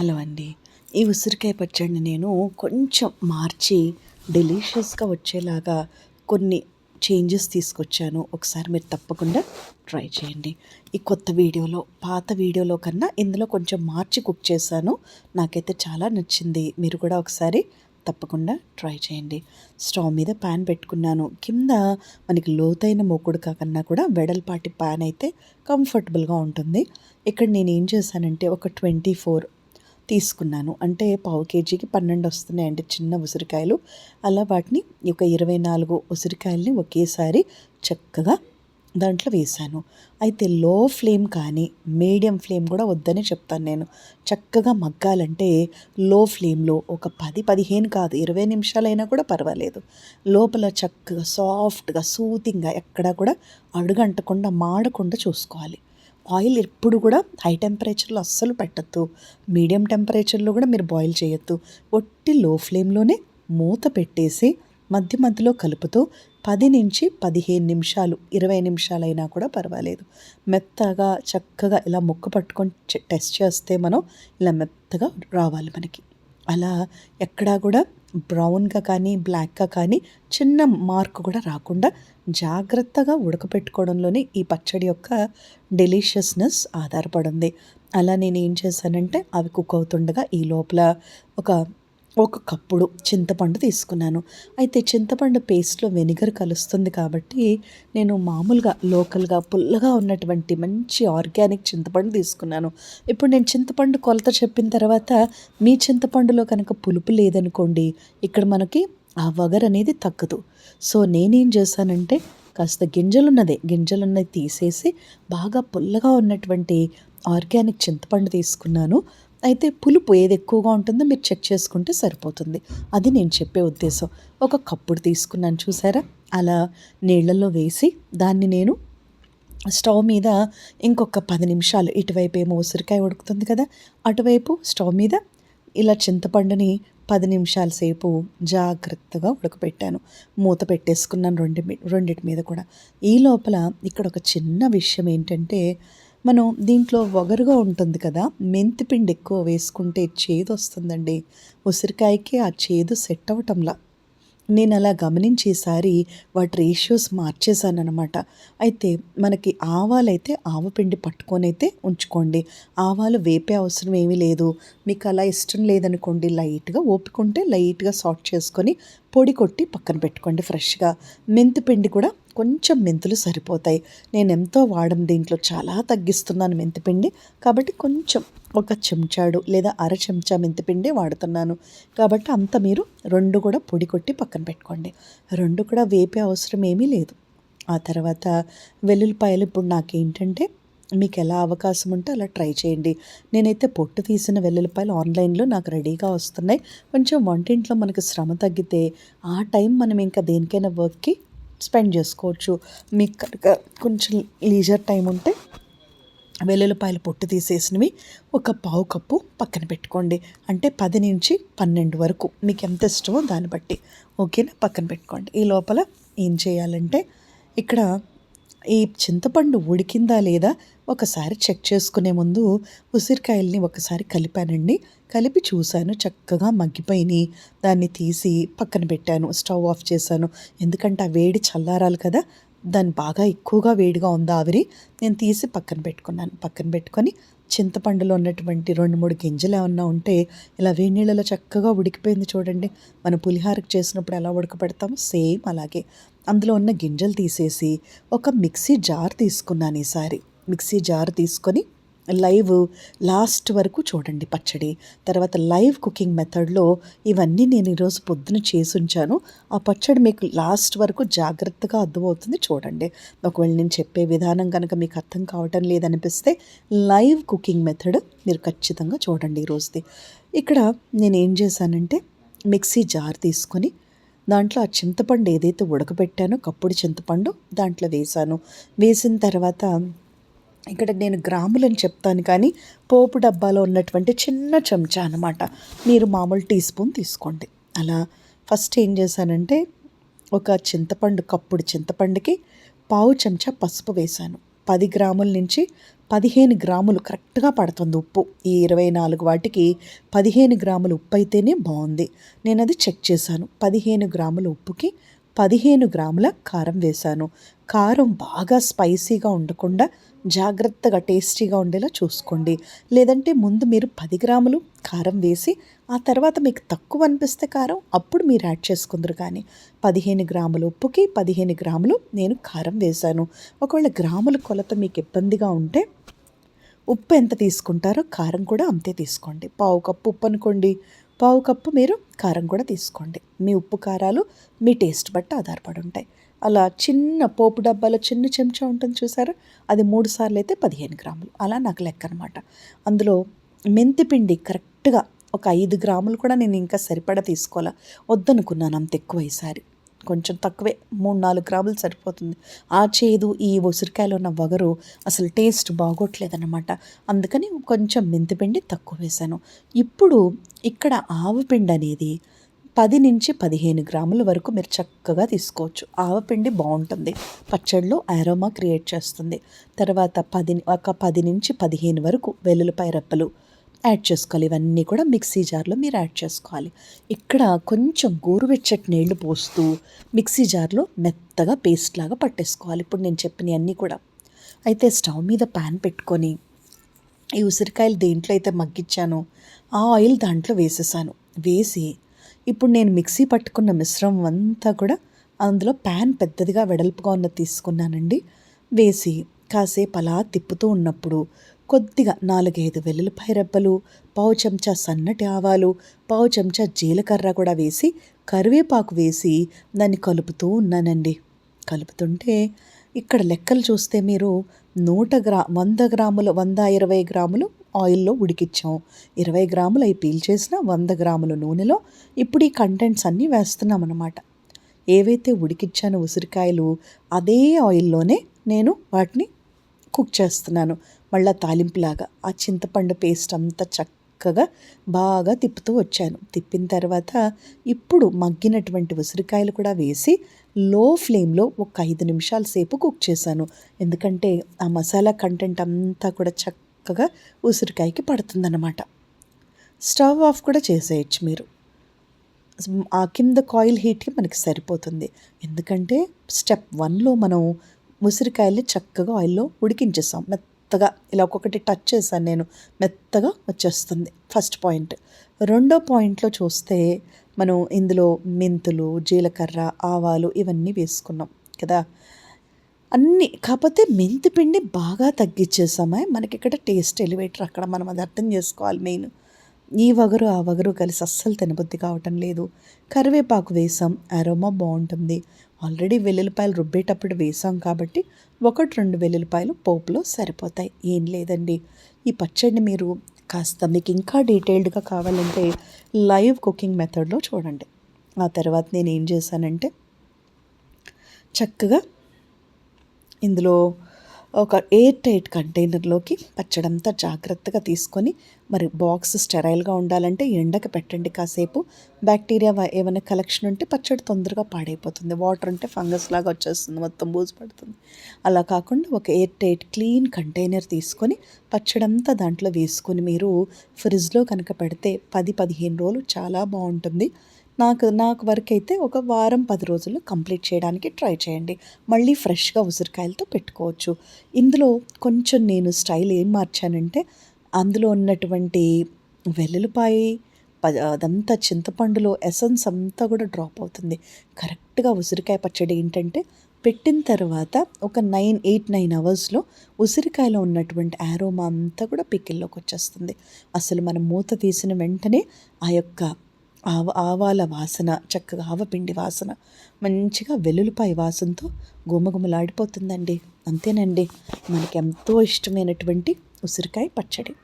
Hello అండి. ఈ ఉసిరికాయ పచ్చడిని నేను కొంచెం మార్చి డెలీషియస్గా వచ్చేలాగా కొన్ని చేంజెస్ తీసుకొచ్చాను. ఒకసారి మీరు తప్పకుండా ట్రై చేయండి. ఈ కొత్త వీడియోలో పాత వీడియోలో కన్నా ఇందులో కొంచెం మార్చి కుక్ చేశాను. నాకైతే చాలా నచ్చింది. మీరు కూడా ఒకసారి తప్పకుండా ట్రై చేయండి. స్టవ్ మీద ప్యాన్ పెట్టుకున్నాను. కింద మనకి లోతైన మోకుడు కాకన్నా కూడా వెడల్పాటి ప్యాన్ అయితే కంఫర్టబుల్గా ఉంటుంది. ఇక్కడ నేను ఏం చేశానంటే ఒక ట్వంటీ ఫోర్ తీసుకున్నాను. అంటే పావు కేజీకి పన్నెండు వస్తున్నాయండి చిన్న ఉసిరికాయలు. అలా వాటిని ఒక ఇరవై నాలుగు ఉసిరికాయలని ఒకేసారి చక్కగా దాంట్లో వేశాను. అయితే లో ఫ్లేమ్ కానీ మీడియం ఫ్లేమ్ కూడా వద్దని చెప్తాను నేను. చక్కగా మగ్గాలంటే లో ఫ్లేమ్లో ఒక పది పదిహేను కాదు ఇరవై నిమిషాలైనా కూడా పర్వాలేదు. లోపల చక్కగా సాఫ్ట్గా సూతింగ్గా ఎక్కడా కూడా అడుగంటకుండా మాడకుండా చూసుకోవాలి. ఆయిల్ ఎప్పుడు కూడా హై టెంపరేచర్లో అస్సలు పెట్టద్దు. మీడియం టెంపరేచర్లో కూడా మీరు బాయిల్ చేయొద్దు. ఒట్టి లో ఫ్లేమ్లోనే మూత పెట్టేసి మధ్య మధ్యలో కలుపుతూ పది నుంచి పదిహేను నిమిషాలు ఇరవై నిమిషాలైనా కూడా పర్వాలేదు. మెత్తగా చక్కగా ఇలా ముక్క పట్టుకొని టెస్ట్ చేస్తే మనం ఇలా మెత్తగా రావాలి మనకి. అలా ఎక్కడా కూడా బ్రౌన్గా కానీ బ్లాక్గా కానీ చిన్న మార్క్ కూడా రాకుండా జాగ్రత్తగా ఉడకపెట్టుకోవడంలోనే ఈ పచ్చడి యొక్క డెలిషియస్నెస్ ఆధారపడింది. అలా నేను ఏం చేశానంటే అవి కుక్ అవుతుండగా ఈ లోపల ఒక ఒక కప్పుడు చింతపండు తీసుకున్నాను. అయితే చింతపండు పేస్ట్లో వెనిగర్ కలుస్తుంది కాబట్టి నేను మామూలుగా లోకల్గా పుల్లగా ఉన్నటువంటి మంచి ఆర్గానిక్ చింతపండు తీసుకున్నాను. ఇప్పుడు నేను చింతపండు కొలత చెప్పిన తర్వాత మీ చింతపండులో కనుక పులుపు లేదనుకోండి ఇక్కడ మనకి ఆ వగర్ అనేది తగ్గదు. సో నేనేం చేశానంటే కాస్త గింజలున్నదే గింజలున్నది తీసేసి బాగా పుల్లగా ఉన్నటువంటి ఆర్గానిక్ చింతపండు తీసుకున్నాను. అయితే పులుపు ఏది ఎక్కువగా ఉంటుందో మీరు చెక్ చేసుకుంటే సరిపోతుంది. అది నేను చెప్పే ఉద్దేశం. ఒక కప్పుడు తీసుకున్నాను చూసారా? అలా నీళ్ళల్లో వేసి దాన్ని నేను స్టవ్ మీద ఇంకొక పది నిమిషాలు ఇటువైపు ఏమో ఉసిరికాయ ఉడుకుతుంది కదా అటువైపు స్టవ్ మీద ఇలా చింతపండుని పది నిమిషాల సేపు జాగ్రత్తగా ఉడకపెట్టాను. మూత పెట్టేసుకున్నాను రెండు రెండింటి మీద కూడా. ఈ లోపల ఇక్కడ ఒక చిన్న విషయం ఏంటంటే మనం దీంట్లో వగరుగా ఉంటుంది కదా మెంతిపిండి ఎక్కువ వేసుకుంటే చేదు వస్తుందండి ఉసిరికాయకి ఆ చేదు సెట్ అవటంలా నేను అలా గమనించేసారి వాటి రేషియోస్ మార్చేశానమాట అయితే మనకి ఆవాలైతే ఆవపిండి పట్టుకొని అయితే ఉంచుకోండి. ఆవాలు వేపే అవసరం ఏమీ లేదు. మీకు అలా ఇష్టం లేదనుకోండి లైట్గా ఓపుకుంటే లైట్గా సాట్ చేసుకొని పొడి కొట్టి పక్కన పెట్టుకోండి ఫ్రెష్గా. మెంతి పిండి కూడా కొంచెం మెంతులు సరిపోతాయి. నేను ఎంతో వాడడం దీంట్లో చాలా తగ్గిస్తున్నాను మెంతిపిండి. కాబట్టి కొంచెం ఒక చెంచాడు లేదా అర చెంచా మెంతిపిండి వాడుతున్నాను. కాబట్టి అంత మీరు రెండు కూడా పొడి కొట్టి పక్కన పెట్టుకోండి. రెండు కూడా వేపే అవసరం ఏమీ లేదు. ఆ తర్వాత వెల్లుల్లిపాయలు ఇప్పుడు నాకేంటంటే మీకు ఎలా అవకాశం ఉంటే అలా ట్రై చేయండి. నేనైతే పొట్టు తీసిన వెల్లుల్లిపాయలు ఆన్లైన్లో నాకు రెడీగా వస్తున్నాయి. కొంచెం వంటింట్లో మనకు శ్రమ తగ్గితే ఆ టైం మనం ఇంకా దేనికైనా వర్క్కి స్పెండ్ చేసుకోవచ్చు. మీకు కనుక కొంచెం లీజర్ టైం ఉంటే వెల్లుల్లిపాయలు పొట్టు తీసేసినవి ఒక పావు కప్పు పక్కన పెట్టుకోండి. అంటే పది నుంచి పన్నెండు వరకు. మీకు ఎంత ఇష్టమో దాన్ని బట్టి. ఓకేనా? పక్కన పెట్టుకోండి. ఈ లోపల ఏం చేయాలంటే ఇక్కడ ఈ చింతపండు ఉడికిందా లేదా ఒకసారి చెక్ చేసుకునే ముందు ఉసిరికాయల్ని ఒకసారి కలిపానండి. కలిపి చూశాను చక్కగా మగ్గిపోయినాయి. దాన్ని తీసి పక్కన పెట్టాను స్టవ్ ఆఫ్ చేశాను. ఎందుకంటే ఆ వేడి చల్లారాలి కదా దాన్ని బాగా ఎక్కువగా వేడిగా ఉంది ఆవిరి. నేను తీసి పక్కన పెట్టుకున్నాను. పక్కన పెట్టుకొని చింతపండులో ఉన్నటువంటి రెండు మూడు గింజలు ఏమన్నా ఉంటే ఇలా వేడి నీళ్ళలో చక్కగా ఉడికిపోయింది చూడండి. మన పులిహారకు చేసినప్పుడు ఎలా ఉడకపెడతాం సేమ్ అలాగే. అందులో ఉన్న గింజలు తీసేసి ఒక మిక్సీ జార్ తీసుకున్నాను ఈసారి. మిక్సీ జార్ తీసుకొని లైవ్ లాస్ట్ వరకు చూడండి పచ్చడి. తర్వాత లైవ్ కుకింగ్ మెథడ్లో ఇవన్నీ నేను ఈరోజు పొద్దున చేసి ఉంచాను. ఆ పచ్చడి మీకు లాస్ట్ వరకు జాగ్రత్తగా అర్థమవుతుంది చూడండి. ఒకవేళ నేను చెప్పే విధానం కనుక మీకు అర్థం కావటం లేదనిపిస్తే లైవ్ కుకింగ్ మెథడ్ మీరు ఖచ్చితంగా చూడండి ఈరోజుది. ఇక్కడ నేను ఏం చేశానంటే మిక్సీ జార్ తీసుకొని దాంట్లో ఆ చింతపండు ఏదైతే ఉడకబెట్టానో కప్పుడు చింతపండు దాంట్లో వేసాను వేసిన తర్వాత ఇక్కడ నేను గ్రాములని చెప్తాను కానీ పోపు డబ్బాలో ఉన్నటువంటి చిన్న చెంచా అనమాట మీరు మామూలు టీ స్పూన్ తీసుకోండి. అలా ఫస్ట్ ఏం చేశానంటే ఒక చింతపండు కప్పుడు చింతపండుకి పావు చెంచా పసుపు వేశాను. పది గ్రాముల నుంచి పదిహేను గ్రాములు కరెక్ట్గా పడుతుంది ఉప్పు. ఈ ఇరవై నాలుగు వాటికి పదిహేను గ్రాములు ఉప్పు అయితేనే బాగుంది. నేను అది చెక్ చేశాను. పదిహేను గ్రాముల ఉప్పుకి పదిహేను గ్రాముల కారం వేశాను. కారం బాగా స్పైసీగా ఉండకుండా జాగ్రత్తగా టేస్టీగా ఉండేలా చూసుకోండి. లేదంటే ముందు మీరు పది గ్రాములు కారం వేసి ఆ తర్వాత మీకు తక్కువ అనిపిస్తే కారం అప్పుడు మీరు యాడ్ చేసుకుందరు కానీ పదిహేను గ్రాములు ఉప్పుకి పదిహేను గ్రాములు నేను కారం వేశాను. ఒకవేళ గ్రాముల కొలత మీకు ఇబ్బందిగా ఉంటే ఉప్పు ఎంత తీసుకుంటారో కారం కూడా అంతే తీసుకోండి. పావు కప్పు ఉప్పు అనుకోండి. పావు కప్పు మీరు కారం కూడా తీసుకోండి. మీ ఉప్పు కారాలు మీ టేస్ట్ బట్టి ఆధారపడి ఉంటాయి. అలా చిన్న పోపు డబ్బాలో చిన్న చెంచా ఉంటుంది చూసారా? అది మూడు సార్లు అయితే పదిహేను గ్రాములు. అలా నాకు లెక్క అనమాట అందులో మెంతిపిండి కరెక్ట్గా ఒక ఐదు గ్రాములు కూడా నేను ఇంకా సరిపడా తీసుకోవాలా? వద్దనుకున్నాను అంత ఎక్కువ ఈసారి. కొంచెం తక్కువే మూడు నాలుగు గ్రాములు సరిపోతుంది. ఆ చేదు ఈ ఉసిరికాయలో ఉన్న వగరు అసలు టేస్ట్ బాగోట్లేదన్నమాట. అందుకని కొంచెం మెంతిపిండి తక్కువ వేశాను. ఇప్పుడు ఇక్కడ ఆవపిండి అనేది పది నుంచి పదిహేను గ్రాముల వరకు మీరు చక్కగా తీసుకోవచ్చు. ఆవపిండి బాగుంటుంది. పచ్చడిలో ఆరోమా క్రియేట్ చేస్తుంది. తర్వాత పది ఒక పది నుంచి పదిహేను వరకు వెల్లుల్లిపాయ రెప్పలు యాడ్ చేసుకోవాలి. ఇవన్నీ కూడా మిక్సీ జార్లో మీరు యాడ్ చేసుకోవాలి. ఇక్కడ కొంచెం గోరువెచ్చటి నీళ్ళు పోస్తూ మిక్సీ జార్లో మెత్తగా పేస్ట్ లాగా పట్టేసుకోవాలి. ఇప్పుడు నేను చెప్పినవన్నీ కూడా. అయితే స్టవ్ మీద ప్యాన్ పెట్టుకొని ఈ ఉసిరికాయలు దేంట్లో అయితే మగ్గించానో ఆ ఆయిల్ దాంట్లో వేసేసాను. వేసి ఇప్పుడు నేను మిక్సీ పట్టుకున్న మిశ్రమం అంతా కూడా అందులో ప్యాన్ పెద్దదిగా వెడల్పుగా ఉన్న తీసుకున్నానండి. వేసి కాసేపు అలా తిప్పుతూ ఉన్నప్పుడు కొద్దిగా నాలుగైదు వెల్లుల్లిపాయ రెబ్బలు పావు చెంచా సన్నటి ఆవాలు పావు చెంచా జీలకర్ర కూడా వేసి కరివేపాకు వేసి దాన్ని కలుపుతూ ఉన్నానండి. కలుపుతుంటే ఇక్కడ లెక్కలు చూస్తే మీరు నూట గ్రా వంద గ్రాములు వంద ఇరవై గ్రాములు ఆయిల్లో ఉడికిచ్చాం. ఇరవై గ్రాములు అవి పీల్చేసిన వంద గ్రాముల నూనెలో ఇప్పుడు ఈ కంటెంట్స్ అన్నీ వేస్తున్నాం అనమాట ఏవైతే ఉడికిచ్చానో ఉసిరికాయలు అదే ఆయిల్లోనే నేను వాటిని కుక్ చేస్తున్నాను. మళ్ళీ తాలింపులాగా. ఆ చింతపండు పేస్ట్ అంతా చక్కగా బాగా తిప్పుతూ వచ్చాను. తిప్పిన తర్వాత ఇప్పుడు మగ్గినటువంటి ఉసిరికాయలు కూడా వేసి లో ఫ్లేమ్లో ఒక ఐదు నిమిషాల సేపు కుక్ చేశాను. ఎందుకంటే ఆ మసాలా కంటెంట్ అంతా కూడా చక్కగా ఉసిరికాయకి పడుతుందన్నమాట. స్టవ్ ఆఫ్ కూడా చేసేయచ్చు మీరు. ఆ కింద కాయిల్ హీట్కి మనకి సరిపోతుంది. ఎందుకంటే స్టెప్ వన్లో మనం ఉసిరికాయల్ని చక్కగా ఆయిల్లో ఉడికించేసాం మెత్తగా ఇలా ఒక్కొక్కటి టచ్ చేశాను నేను. మెత్తగా వచ్చేస్తుంది ఫస్ట్ పాయింట్ రెండో పాయింట్లో చూస్తే మనం ఇందులో మెంతులు జీలకర్ర ఆవాలు ఇవన్నీ వేసుకున్నాం కదా. అన్నీ కాకపోతే మెంతి పిండి బాగా తగ్గించేసామా. మనకి ఇక్కడ టేస్ట్ ఎలివేటర్ అక్కడ మనం అది అర్థం చేసుకోవాలి మెయిన్ ఈ వగరు ఆ వగరు కలిసి అస్సలు తినబుద్ధి కావటం లేదు. కరివేపాకు వేసాం. అరోమా బాగుంటుంది. ఆల్రెడీ వెల్లుల్లిపాయలు రుబ్బేటప్పుడు వేసాం కాబట్టి ఒకటి రెండు వెల్లుల్లిపాయలు పోపులో సరిపోతాయి. ఏం లేదండి. ఈ పచ్చడిని మీరు కాస్త మీకు ఇంకా డీటెయిల్డ్గా కావాలంటే లైవ్ కుకింగ్ మెథడ్లో చూడండి. ఆ తర్వాత నేను ఏం చేశానంటే చక్కగా ఇందులో ఒక ఎయిర్ టైట్ కంటైనర్లోకి పచ్చడంతా జాగ్రత్తగా తీసుకొని మరి బాక్స్ స్టెరైల్గా ఉండాలంటే ఎండకి పెట్టండి కాసేపు. బ్యాక్టీరియా ఏమైనా కలెక్షన్ ఉంటే పచ్చడి తొందరగా పాడైపోతుంది. వాటర్ ఉంటే ఫంగస్ లాగా వచ్చేస్తుంది మొత్తం బూజు పడుతుంది. అలా కాకుండా ఒక ఎయిర్ టైట్ క్లీన్ కంటైనర్ తీసుకొని పచ్చడంతా దాంట్లో వేసుకొని మీరు ఫ్రిడ్జ్లో కనుక పెడితే పది పదిహేను రోజులు చాలా బాగుంటుంది. నాకు నాకు వరకు అయితే ఒక వారం పది రోజులు కంప్లీట్ చేయడానికి ట్రై చేయండి. మళ్ళీ ఫ్రెష్గా ఉసిరికాయలతో పెట్టుకోవచ్చు. ఇందులో కొంచెం నేను స్టైల్ ఏం మార్చానంటే అందులో ఉన్నటువంటి వెల్లుల్లిపాయి అదంతా చింతపండులో ఎసెన్స్ అంతా కూడా డ్రాప్ అవుతుంది. కరెక్ట్గా ఉసిరికాయ పచ్చడి ఏంటంటే పెట్టిన తర్వాత ఒక నైన్ ఎయిట్ నైన్ అవర్స్లో ఉసిరికాయలో ఉన్నటువంటి ఆరోమా అంతా కూడా పికిల్లోకి వచ్చేస్తుంది. అసలు మనం మూత తీసిన వెంటనే ఆ యొక్క ఆవ ఆవాల వాసన చక్కగా ఆవపిండి వాసన మంచిగా వెల్లుల్లిపాయ వాసనతో గుమగుమలాడిపోతుందండి. అంతేనండి. మనకి ఎంతో ఇష్టమైనటువంటి ఉసిరికాయ పచ్చడి.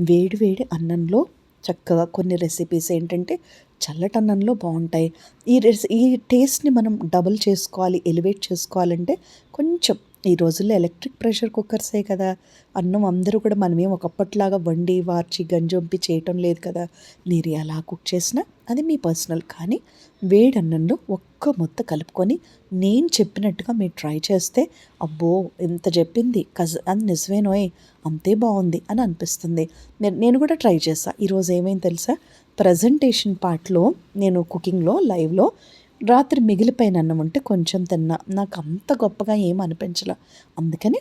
వేడి వేడి అన్నంలో చక్కగా కొన్ని రెసిపీస్ ఏంటంటే చల్లటన్నంలో బాగుంటాయి. ఈ రెసి ఈ టేస్ట్ని మనం డబుల్ చేసుకోవాలి ఎలివేట్ చేసుకోవాలంటే కొంచెం ఈ రోజుల్లో ఎలక్ట్రిక్ ప్రెషర్ కుక్కర్సే కదా. అన్నం అందరూ కూడా మనమేం ఒకప్పట్లాగా వండి వార్చి గంజొంపి చేయటం లేదు కదా. మీరు ఎలా కుక్ చేసినా అది మీ పర్సనల్. కానీ వేడి అన్నంలో ఒక్క ముద్ద కలుపుకొని నేను చెప్పినట్టుగా మీరు ట్రై చేస్తే అబ్బో ఎంత చెప్పింది. కజ అది నిజమేనోయ్ అంతే బాగుంది అని అనిపిస్తుంది. నేను నేను కూడా ట్రై చేసా ఈరోజు ఏమైంది తెలుసా? ప్రజెంటేషన్ పార్ట్లో నేను కుకింగ్లో లైవ్లో రాత్రి మిగిలిపోయిన అన్నం ఉంటే కొంచెం తిన్నా. నాకు అంత గొప్పగా ఏం అనిపించలే. అందుకని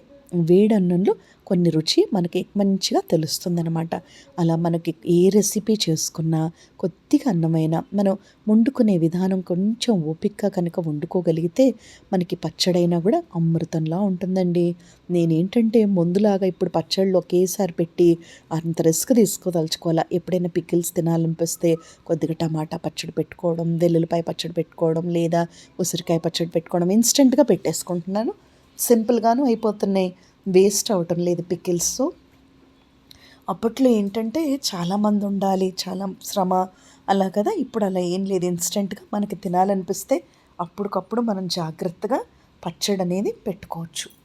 వేడి అన్నంలో కొన్ని రుచి మనకి మంచిగా తెలుస్తుందనమాట అలా మనకి ఏ రెసిపీ చేసుకున్నా కొద్దిగా అన్నమైన మనం వండుకునే విధానం కొంచెం ఓపికగా కనుక వండుకోగలిగితే మనకి పచ్చడైనా కూడా అమృతంలా ఉంటుందండి. నేనేంటంటే ముందులాగా ఇప్పుడు పచ్చళ్ళు ఒకేసారి పెట్టి అంత రిస్క్ తీసుకోదలుచుకోవాలా. ఎప్పుడైనా పికిల్స్ తినాలనిపిస్తే కొద్దిగా టమాటా పచ్చడి పెట్టుకోవడం వెల్లుల్లిపాయ పచ్చడి పెట్టుకోవడం లేదా ఉసిరికాయ పచ్చడి పెట్టుకోవడం ఇన్స్టెంట్గా పెట్టేసుకుంటున్నాను. సింపుల్గాను అయిపోతున్నాయి. వేస్ట్ అవటం లేదు పికిల్స్. సో అప్పట్లో ఏంటంటే చాలామంది ఉండాలి చాలా శ్రమ. అలా కదా ఇప్పుడు అలా ఏం లేదు. ఇన్స్టెంట్గా మనకి తినాలనిపిస్తే అప్పటికప్పుడు మనం జాగ్రత్తగా పచ్చడి అనేది పెట్టుకోవచ్చు.